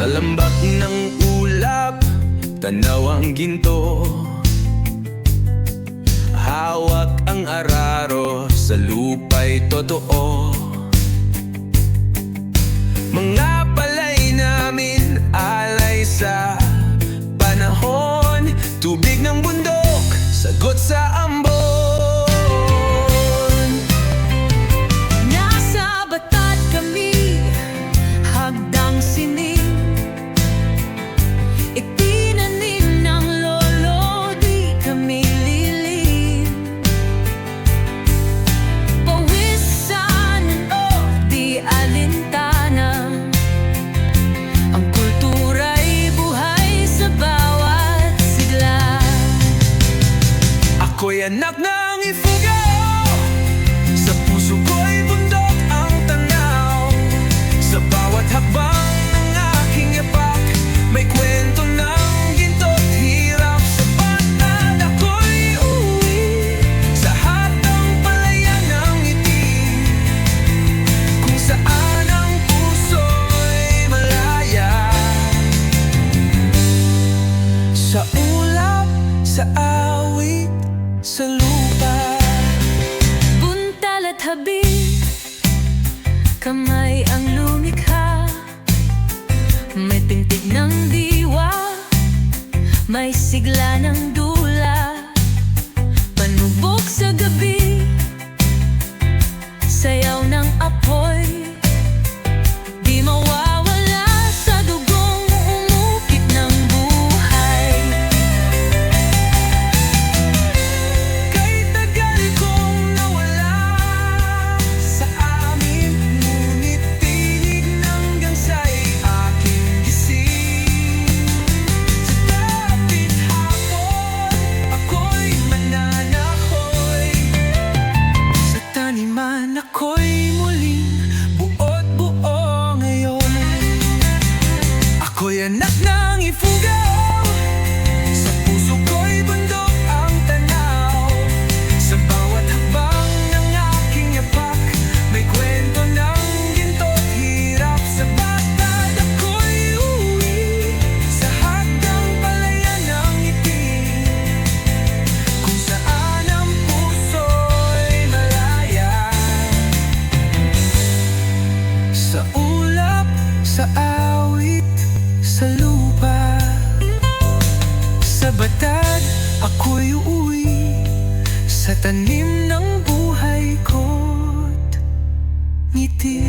Sa lambak ng ulap Tanaw ang ginto. Hawak ang araro Sa lupa'y totoo. Mga palay namin Alay sa panahon. Tubig ng bundok Sagot sa ambon Ako'y anak ng ifugao Sa puso ko'y bundok ang tanaw. Sa bawat habang Kamay ang lumikha. May tintig ng diwa. May sigla ng dula ako'y muling buot buo ngayon. Ako'y anak ng ifugao sa awit, sa lupa Sa batad, ako'y uuwi Sa tanim ng buhay ko't ngiti